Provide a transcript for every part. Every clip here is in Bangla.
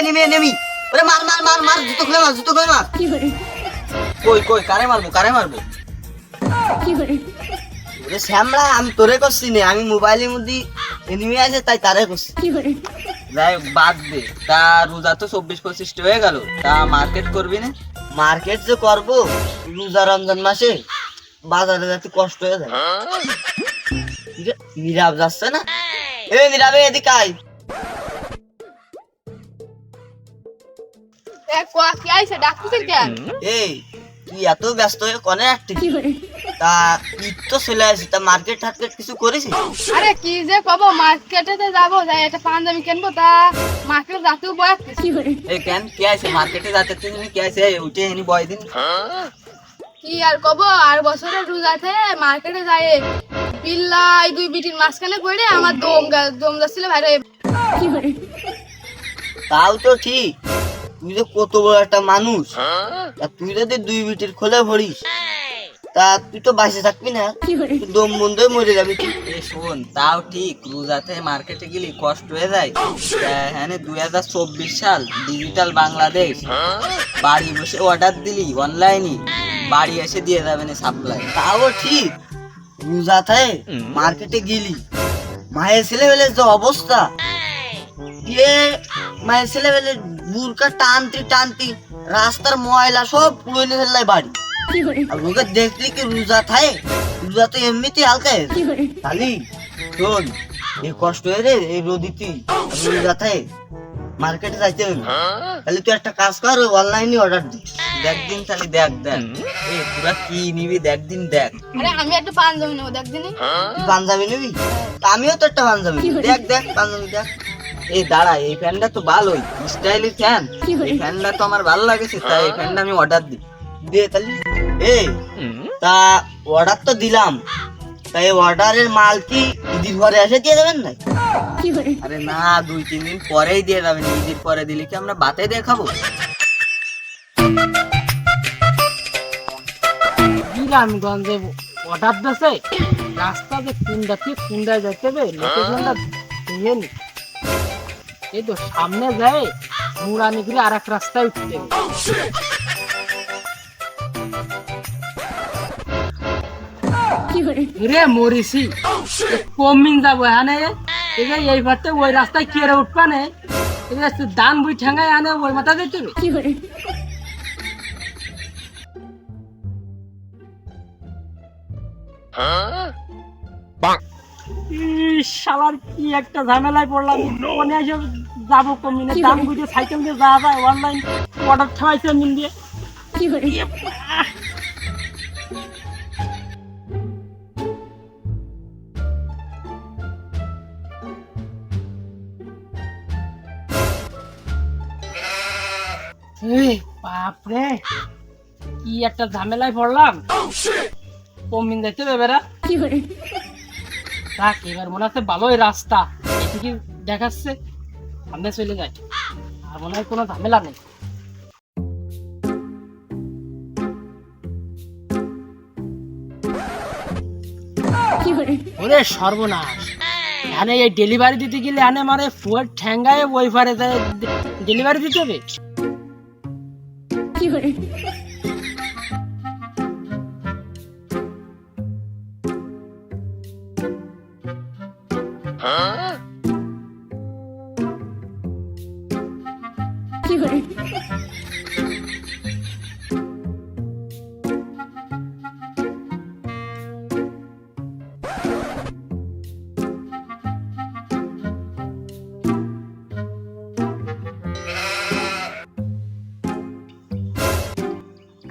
এনিমি এনিমি ওরে মার মার মার মার জুতো খুলে মার জুতো খুলে মার। কই কই কারে মারবো কারে মারবো? ওরে শ্যামলা আমি তোরে করছি নে আমি মোবাইলের মধ্যে এনিমি আছে তাই তারে করছি। যাই বাদ দে। তা রোজা তো চব্বিশ পঁচিশটা হয়ে গেল। তা মার্কেট করবি না? মার্কেট যে করব রোজা রমজান মাসে বাজারে যাতে কষ্ট হয়ে যায়। কি নীরব যাচ্ছে না? এ নীরবে এদিকে আয়। এই এত ব্যস্ত হয়ে কনে তা ঈদ তো চলে আসে তা মার্কেট টার্কেট কিছু করেছিস? আরে কি যে কব মার্কেটে যাব যাই একটা পাঞ্জাবি কিনবো তা মার্কেটে যাতেও বয়াত এই কেন কে আছে মার্কেটে যাতে তুমি কে আছে উঠে এনি বয় দিন। কি আর কব আর রোজাতে মার্কেটে যায় বিল্লাই দুই বিটির মাঝখানে পড়ে আমার দম দম যাচ্ছিল ভাই তাও তো ঠিক। তুই যে কত বড় একটা মানুষ। তা তুই যদি দুই বিটির খোলে ভরিস তা তুই তো বাঁচে থাকবি না। দম বন্ধ হয়ে মরে যাবি। তুই শোন তাও ঠিক রোজাতে মার্কেটে গেলি কষ্ট হয়ে যায়। হ্যাঁ দুই হাজার চব্বিশ সাল ডিজিটাল বাংলাদেশ। বাড়ি বসে অর্ডার দিলি অনলাইনে বাড়ি এসে দিয়ে যাবে না সাপ্লাই তাও ঠিক রোজাতে মার্কেটে গেলি। মায়ের ছেলেবেলের যে অবস্থা। দিয়ে মায়ের ছেলেবেলে বুরকা টানতি টানতি রাস্তার ময়লা সব পুরো নিয়ে ফেললাই বাড়ি। আর ওকে দেখলি কি রোজা থাকে? রোজা তো এমনিতেই হালকা। তালি শোন এই কষ্ট হয়ে রে এই রোদিতি রোজা থাকে। মার্কেটে যাইতে হবে তাহলে তুই একটা কাজ কর অনলাইনে অর্ডার দি। দেখ দিন তাহলে দেখ দেখ। এই তোরা কি নিবি দেখ দিন দেখ। আরে আমি একটা পাঞ্জাবি নেব দেখ দিনি। পাঞ্জাবি নিবি? আমিও তো একটা পাঞ্জাবি। নিবো। দেখ দেখ পাঞ্জাবি দেখ এই দাঁড়া এই ফ্যানটা তো ভালোই স্টাইলিশ ফ্যান। এই ফ্যানটা তো আমার ভালো লাগেছে তাই এই ফ্যানটা আমি অর্ডার দিই। দে তাহলে এই তা অর্ডার তো দিলাম। তাই অর্ডারের মাল কি ঈদের পরে এসে দিয়ে দেবেন না আরে না দুই তিন দিন পরেই দিয়ে যাবেন। ঈদের পরে দিলে কি আমরা বাতে দিয়ে খাব? গ্রামগঞ্জে অর্ডার দিছে। রাস্তা যে কুন্ডা থেকে কুন্ডায় যাইতে হবে? লোকেশনটা দিয়ে নি। এই তো সামনে যায় মুরানি ঘুরে আর এক রাস্তায় উঠতে। রে মরিসি কমিন যাব এগে এই ভাতে ওই রাস্তায় কেড়ে উঠবানে দান বুই ঠেঙ্গায় আনে ওই মাথা যেতে হবে। ইস, শালার কি একটা ঝামেলায় পড়লাম। মনে আছে যাব কমিনে দাম বুঝে সাইকেল দিয়ে যাওয়া যায় অনলাইন অর্ডার ঠাইছে মিন দিয়ে। বাপরে কি একটা ঝামেলায় পড়লাম। কমিন যাইতে বেবেরা থাক এবার মনে হচ্ছে ভালোই রাস্তা। এদিকে দেখাচ্ছে, সামনে চলে যায়। আর মনে হয় কোনো ঝামেলা নেই। ওরে সর্বনাশ। এখানে এই ডেলিভারি দিতে গেলে এখানে মানে ফুয়ের ঠ্যাঙ্গায় ডেলিভারি দিতে হবে?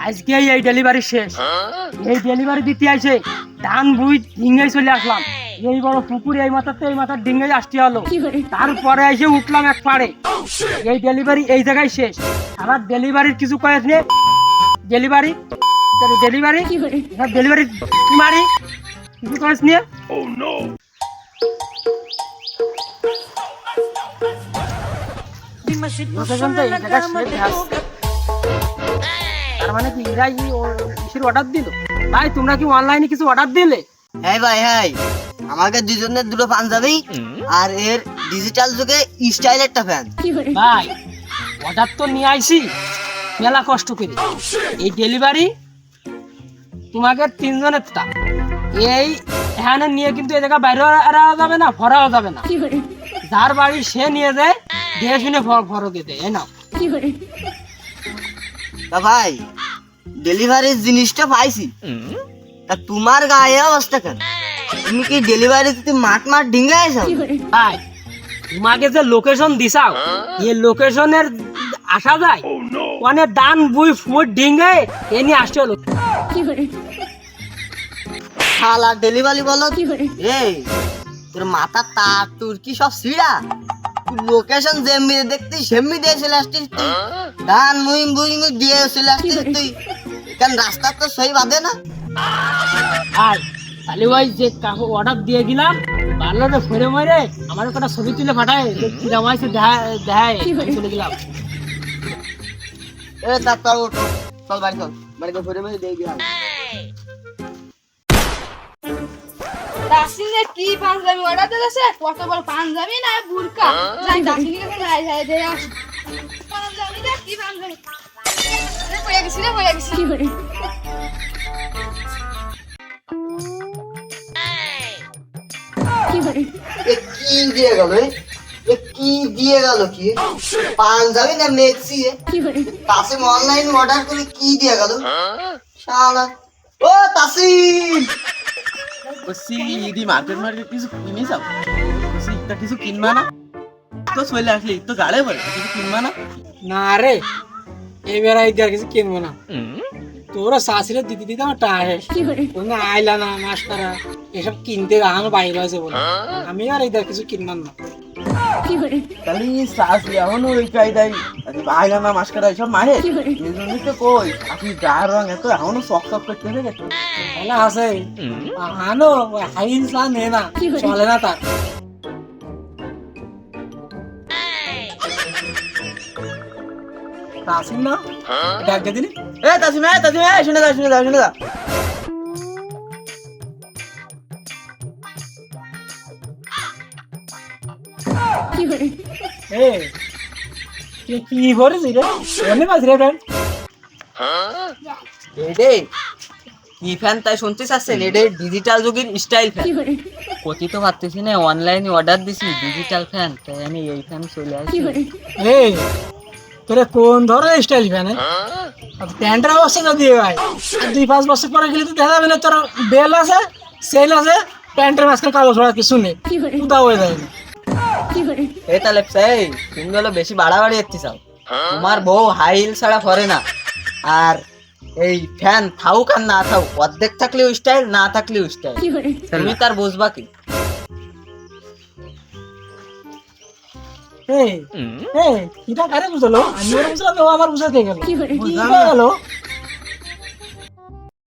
আজকে এই ডেলিভারি শেষ। এই ডেলিভারি দিতে আসে ধান বুই ডিঙ্গাই চলে আসলাম। এই বড় পুকুর এই মাথাতে এই মাথার ডিঙ্গে আসতে হলো। তারপরে এসে উঠলাম এক পাড়ে এই ডেলিভারি এই জায়গায় শেষ। আমার ডেলিভারির কিছু কয়েস নে ডেলিভারি? ডেলিভারি? ডেলিভারি মারি? কিছু কয়েস নিয়ে। তার মানে কি কিসের অর্ডার দিল? ভাই তোমরা কি অনলাইনে কিছু অর্ডার দিলে? হ্যাঁ ভাই হ্যাঁ। আমাকে দুজনের দুটো পাঞ্জাবি আর এর ডিজিটাল যুগে স্টাইল একটা ফ্যান ভাই অর্ডার তো নিয়ে আইছি মেলা কষ্ট করে। এই ডেলিভারি তোমাকে তিনজনের তা। এই এখানে নিয়ে কিন্তু এই জায়গা বাইরে যাবে না ভরাও যাবে না। যার বাড়ি সে নিয়ে যায় দিয়ে শুনে ফরো দিতে এই নাও। তা ভাই ডেলিভারির জিনিসটা পাইছি। তা তোমার গায়ে অবস্থা কেন? তুমি কি ডেলিভারি দিতে মাঠ মাঠ ডিঙ্গে আইসাও ভাই তোমাকে যে লোকেশন দিছাও এই লোকেশনের আসা যায়। মানে দান বুই ফুট ডিঙ্গে এ নিয়ে আসতে হলো শালা ডেলিভারি বলো। এই তোর মাথা তার তোর কি সব সিড়া? লোকেশন যেমনি দেখতে সেমনি দিয়ে চলে আসছিস তুই ধান মুই মুই মুই দিয়ে চলে আসছিস তুই। কেন রাস্তা তো সই বাঁধে না? আর তাহলে ওই যে অর্ডার দিয়ে গেলাম ভালো রে ফেরে মরে আমার একটা ছবি তুলে পাঠায় যে কিরাম আছে দেখায় দেখায় চলে গেলাম। এ তার তোর চল বাড়ি চল। মেরে দিয়ে গেলাম। দাসিনে কি পাঞ্জাবি অর্ডার দিয়েছে কত বড় পাঞ্জাবি না বুরকা? যাই দাসিনি কাছে যাই যাই দিয়ে। আসি পাঞ্জাবি কি পাঞ্জাবি? পড়ে গেছি রে পড়ে গেছি? কি দিয়ে গেল কি দিয়ে গেল কি? পাঞ্জাবি না মেক্সি এ? তাসিম অনলাইন অর্ডার করে কি দিয়ে গেল? শালা। ও তাসিম! ইদি মার্কেট মার্কেট কিছু কিনে যাও বলছি তা কিছু কিনবা না? তো চলে আসলি তো গাড়ে বলে কিছু কিনবা না? না রে এবার আই আর কিছু কিনবো না। তোরা শাশুড়ে দিদি দিদি আমার টাহে। আইলা না মাস্টারা এসব কিনতে আনো বাইরে আছে বলে। আমি আর এই কিছু কিনবার না। তাহলে শ্বাস এমন ওই কায়দায় আরে না মাস্কারা এসব মারে? এই তো কই আপনি গায়ের রং এত এখনও শখ শখ করতে গেছে তাহলে আছে। আনো নে না। চলে না তার। আসিন না? ডাক দিয়ে দিলি এ তাসিম এ তাসিম এ শুনে দা শুনে দা শুনে দাও এ কি করেছিস রে? ফ্রেন্ড এডে কি ফ্যান তাই শুনতে চাচ্ছেন এডে ডিজিটাল যুগের স্টাইল ফ্যান কতি তো ভাবতেছি না অনলাইনে অর্ডার দিছি ডিজিটাল ফ্যান তাই আমি এই ফ্যান চলে আসি। এই তোরে কোন ধরনের স্টাইল ফ্যানে প্যান্টের অবস্থা না দিয়ে ভাই? দুই পাঁচ বছর পরে গেলে তো দেখা যাবে না তোর বেল আছে সেল আছে প্যান্টের মাঝখানে কাগজ ছড়া কিছু নেই। উদা হয়ে যায় না এ তাহলে সেই তুমি বেশি বাড়াবাড়ি চাও তোমার বউ হাই হিল ছাড়া পরে না। আর এই ফ্যান থাকুক আর না থাকুক অর্ধেক থাকলেও স্টাইল না থাকলেও স্টাইল তুমি তার বুঝবা কি? এই এই, এটা কারে বুঝলো? আমি বুঝলাম, ও আমার বুঝাতে গেল। বুঝা গেল